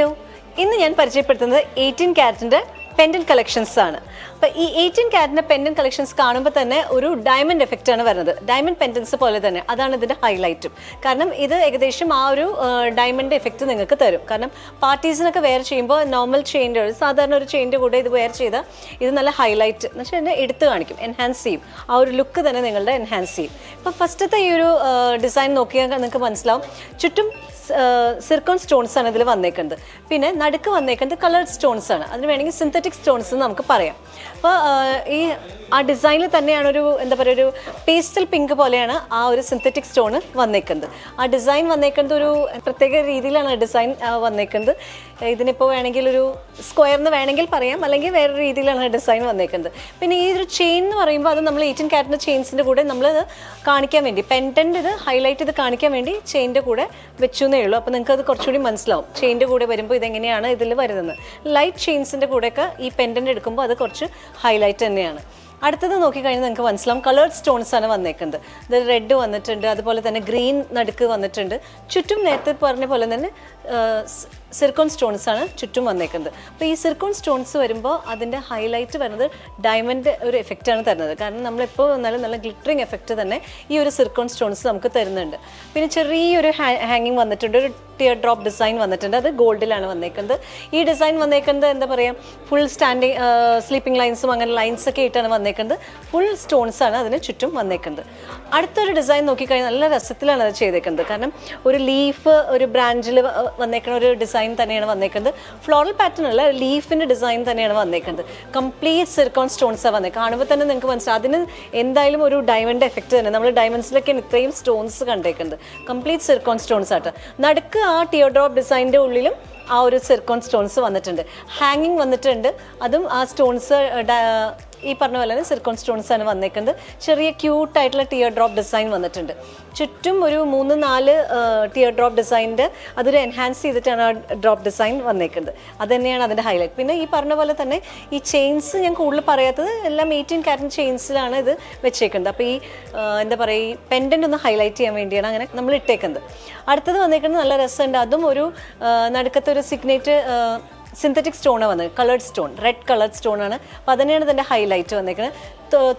Hello ഇന്ന് ഞാൻ പരിചയപ്പെടുത്തുന്നത് എയ്റ്റീൻ ക്യാരറ്റിന്റെ പെൻഡൻ കളക്ഷൻസ് ആണ്. അപ്പോൾ ഈ എയ്റ്റീൻ ക്യാരറ്റിന്റെ പെൻഡൻ കളക്ഷൻസ് കാണുമ്പോൾ തന്നെ ഒരു ഡയമണ്ട് എഫക്റ്റ് ആണ് വരുന്നത്. ഡയമണ്ട് പെൻഡൻസ് പോലെ തന്നെ. അതാണ് ഇതിന്റെ ഹൈലൈറ്റും കാരണം ഇത് ഏകദേശം ആ ഒരു ഡയമണ്ട് എഫക്റ്റ് നിങ്ങൾക്ക് തരും. കാരണം പാർട്ടീസിനൊക്കെ വെയർ ചെയ്യുമ്പോൾ നോർമൽ ചെയിന്റെ സാധാരണ ഒരു ചെയിന്റെ കൂടെ ഇത് വെയർ ചെയ്താൽ ഇത് നല്ല ഹൈലൈറ്റ് എന്ന് വെച്ചാൽ എന്നെ എടുത്ത് കാണിക്കും എൻഹാൻസ് ചെയ്യും. ആ ഒരു ലുക്ക് തന്നെ നിങ്ങളുടെ എൻഹാൻസ് ചെയ്യും. ഇപ്പോൾ ഫസ്റ്റത്തെ ഈ ഒരു ഡിസൈൻ നോക്കിയാൽ നിങ്ങൾക്ക് മനസ്സിലാവും. ചുറ്റും സിർക്കോൺ സ്റ്റോൺസ് ആണ് ഇതിൽ വന്നേക്കുന്നത്. പിന്നെ നടുക്ക് വന്നേക്കുന്നത് കളർഡ് സ്റ്റോൺസ് ആണ്. അതിന് വേണമെങ്കിൽ സിന്തറ്റിക് സ്റ്റോൺസ് എന്ന് നമുക്ക് പറയാം. അപ്പോൾ ഈ ആ ഡിസൈനിൽ തന്നെയാണ് ഒരു എന്താ പറയുക ഒരു പേസ്റ്റൽ പിങ്ക് പോലെയാണ് ആ ഒരു സിന്തറ്റിക് സ്റ്റോൺ വന്നേക്കുന്നത്. ആ ഡിസൈൻ വന്നേക്കുന്നത് ഒരു പ്രത്യേക രീതിയിലാണ് ഡിസൈൻ വന്നേക്കുന്നത്. ഇതിനിപ്പോൾ വേണമെങ്കിൽ ഒരു സ്ക്വയർ എന്ന് വേണമെങ്കിൽ പറയാം. അല്ലെങ്കിൽ വേറെ രീതിയിലാണ് ഡിസൈൻ വന്നേക്കുന്നത്. പിന്നെ ഈ ഒരു ചെയിൻ എന്ന് പറയുമ്പോൾ അത് നമ്മൾ എയ്റ്റീൻ ക്യാരറ്റിന്റെ ചെയിൻസിന്റെ കൂടെ നമ്മൾ കാണിക്കാൻ വേണ്ടി പെന്റന്റ് ഇത് ഹൈലൈറ്റ് ഇത് കാണിക്കാൻ വേണ്ടി ചെയിന്റെ കൂടെ വെച്ചു എന്നേ ഉള്ളൂ. അപ്പോൾ നിങ്ങൾക്ക് അത് കുറച്ചുകൂടി മനസ്സിലാവും. ചെയിന്റെ കൂടെ വരുമ്പോൾ ഇതെങ്ങനെയാണ് ഇതിൽ വരുന്നത്. ലൈറ്റ് ചെയിൻസിന്റെ കൂടെയൊക്കെ ഈ പെൻഡന്റ് എടുക്കുമ്പോൾ അത് കുറച്ച് ഹൈലൈറ്റ് തന്നെയാണ്. അടുത്തത് നോക്കിക്കഴിഞ്ഞാൽ നിങ്ങൾക്ക് മനസ്സിലാവും. കളേർഡ് സ്റ്റോൺസ് ആണ് വന്നേക്കുന്നത്. ഇത് റെഡ് വന്നിട്ടുണ്ട്. അതുപോലെ തന്നെ ഗ്രീൻ നടുക്ക് വന്നിട്ടുണ്ട്. ചുറ്റും നേരത്തെ പറഞ്ഞ പോലെ തന്നെ സിർക്കോൺ സ്റ്റോൺസ് ആണ് ചുറ്റും വന്നേക്കുന്നത്. അപ്പോൾ ഈ സിർക്കോൺ സ്റ്റോൺസ് വരുമ്പോൾ അതിന്റെ ഹൈലൈറ്റ് വരുന്നത് ഡയമണ്ട് ഒരു എഫക്റ്റ് ആണ് തരുന്നത്. കാരണം നമ്മളിപ്പോൾ വന്നാലും നല്ല ഗ്ലിറ്ററിങ് എഫക്റ്റ് തന്നെ ഈ ഒരു സിർക്കോൺ സ്റ്റോൺസ് നമുക്ക് തരുന്നുണ്ട്. പിന്നെ ചെറിയൊരു ഹാങ്ങിങ് വന്നിട്ടുണ്ട്. ഒരു ടിയർ ഡ്രോപ്പ് ഡിസൈൻ വന്നിട്ടുണ്ട്. അത് ഗോൾഡിലാണ് വന്നേക്കുന്നത്. ഈ ഡിസൈൻ വന്നേക്കുന്നത് എന്താ പറയുക ഫുൾ സ്റ്റാൻഡിങ് സ്ലീപ്പിംഗ് ലൈൻസും അങ്ങനെ ലൈൻസ് ഒക്കെ ആയിട്ടാണ് വന്നേക്കുന്നത്. ഫുൾ സ്റ്റോൺസ് ആണ് അതിന് ചുറ്റും വന്നേക്കുന്നത്. അടുത്തൊരു ഡിസൈൻ നോക്കിക്കഴിഞ്ഞാൽ നല്ല രസത്തിലാണ് അത് ചെയ്തേക്കുന്നത്. കാരണം ഒരു ലീഫ് ഒരു ബ്രാഞ്ചിൽ വന്നേക്കുന്ന ഒരു ഡിസൈൻ തന്നെയാണ് വന്നേക്കുന്നത്. ഫ്ലോറൽ പാറ്റേൺ അല്ല ലീഫിന്റെ ഡിസൈൻ തന്നെയാണ് വന്നേക്കുന്നത്. കംപ്ലീറ്റ് സിർക്കോൺ സ്റ്റോൺസാണ് വന്നേക്കുന്നത് കാണുമ്പോൾ തന്നെ നിങ്ങൾക്ക് മനസ്സിലാവും. അതിന് എന്തായാലും ഒരു ഡയമണ്ട് എഫക്റ്റ് തന്നെ. നമ്മൾ ഡയമണ്ട്സിലൊക്കെയാണ് ഇത്രയും സ്റ്റോൺസ് കണ്ടേക്കുന്നത്. കംപ്ലീറ്റ് സിർക്കോൺ സ്റ്റോൺസ് ആയിട്ട് നടുക്ക് ആ ടിയർ ഡ്രോപ്പ് ഡിസൈനിന്റെ ഉള്ളിലും ആ ഒരു സിർക്കോൺ സ്റ്റോൺസ് വന്നിട്ടുണ്ട്. ഹാങ്ങിങ് വന്നിട്ടുണ്ട്. അതും ആ സ്റ്റോൺസ് ഈ പറഞ്ഞ പോലെ തന്നെ സിർക്കോൺ സ്റ്റോൺസ് ആണ് വന്നേക്കുന്നത്. ചെറിയ ക്യൂട്ടായിട്ടുള്ള ടിയർ ഡ്രോപ്പ് ഡിസൈൻ വന്നിട്ടുണ്ട്. ചുറ്റും ഒരു മൂന്ന് നാല് ടിയർ ഡ്രോപ്പ് ഡിസൈനിന്റെ അതൊരു എൻഹാൻസ് ചെയ്തിട്ടാണ് ആ ഡ്രോപ്പ് ഡിസൈൻ വന്നേക്കുന്നത്. അത് തന്നെയാണ് അതിന്റെ ഹൈലൈറ്റ് പിന്നെ ഈ പറഞ്ഞ പോലെ തന്നെ ഈ ചെയിൻസ് ഞാൻ കൂടുതൽ പറയാത്തത് എല്ലാം എയ്റ്റീൻ ക്യാരറ്റ് ചെയിൻസിലാണ് ഇത് വെച്ചേക്കുന്നത്. അപ്പോൾ ഈ എന്താ പറയുക ഈ പെൻഡന്റ് ഒന്ന് ഹൈലൈറ്റ് ചെയ്യാൻ വേണ്ടിയാണ് അങ്ങനെ നമ്മൾ ഇട്ടേക്കുന്നത്. അടുത്തത് വന്നേക്കുന്നത് നല്ല രസമുണ്ട്. അതും ഒരു നടുക്കത്തെ ഒരു സിഗ്നേറ്റ് സിന്തറ്റിക് സ്റ്റോണ് വന്നത് coloured stone red coloured stone ആണ്. അപ്പോൾ അതിനെയാണ് ഇതിന്റെ ഹൈലൈറ്റ് വന്നേക്കുന്നത്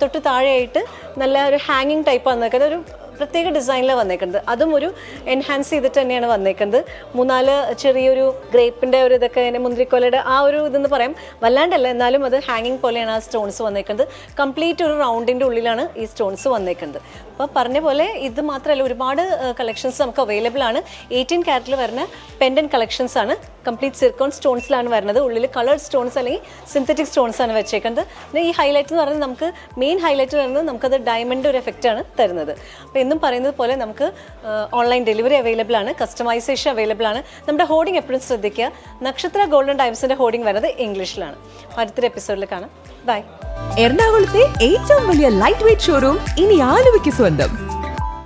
തൊട്ട് താഴെയായിട്ട് നല്ല ഒരു ഹാങ്ങിങ് ടൈപ്പ് വന്നേക്കുന്നത് ഒരു പ്രത്യേക ഡിസൈനിലാണ് വന്നേക്കുന്നത് അതും ഒരു എൻഹാൻസ് ചെയ്തിട്ട് തന്നെയാണ് വന്നേക്കുന്നത് മൂന്നാൽ ചെറിയൊരു ഗ്രേപ്പിന്റെ ഒരു ഇതൊക്കെ മുന്തിരിക്കോലയുടെ ആ ഒരു ഇതെന്ന് പറയാം. വല്ലാണ്ടല്ല എന്നാലും അത് ഹാങ്ങിങ് പോലെയാണ് ആ സ്റ്റോൺസ് വന്നേക്കുന്നത് കംപ്ലീറ്റ് ഒരു റൗണ്ടിന്റെ ഉള്ളിലാണ് ഈ സ്റ്റോൺസ് വന്നേക്കുന്നത് അപ്പോൾ പറഞ്ഞ പോലെ ഇത് മാത്രമല്ല ഒരുപാട് കളക്ഷൻസ് നമുക്ക് അവൈലബിൾ ആണ്. എയ്റ്റീൻ ക്യാരറ്റിൽ വരുന്ന പെൻഡൻ കളക്ഷൻസ് ആണ്. കംപ്ലീറ്റ് സിർക്കോൺ സ്റ്റോൺസിലാണ് വരുന്നത്. ഉള്ളിൽ കളർ സ്റ്റോൺസ് അല്ലെങ്കിൽ സിന്തറ്റിക് സ്റ്റോൺസ് ആണ് വെച്ചേക്കുന്നത്. പിന്നെ ഈ ഹൈലൈറ്റ് എന്ന് പറയുന്നത് നമുക്ക് മെയിൻ ഹൈലൈറ്റ് വരുന്നത് നമുക്കത് ഡയമണ്ട് ഒരു എഫക്റ്റ് ആണ് തരുന്നത്. അപ്പോൾ എന്നും പറയുന്നത് പോലെ നമുക്ക് ഓൺലൈൻ ഡെലിവറി അവൈലബിൾ ആണ് കസ്റ്റമൈസേഷൻ അവൈലബിൾ ആണ്. നമ്മുടെ ഹോർഡിംഗ് എപ്പോഴും ശ്രദ്ധിക്കുക. നക്ഷത്ര ഗോൾഡൻ ടൈംസിന്റെ ഹോർഡിംഗ് വരുന്നത് ഇംഗ്ലീഷിലാണ്. അടുത്തൊരു എപ്പിസോഡിൽ കാണാം. ബൈ എറണാകുളത്തെ ഏറ്റവും വലിയ ലൈറ്റ് വെയിറ്റ് ഷോറൂം ഇനി ആലുവയ്ക്ക് സ്വന്തം.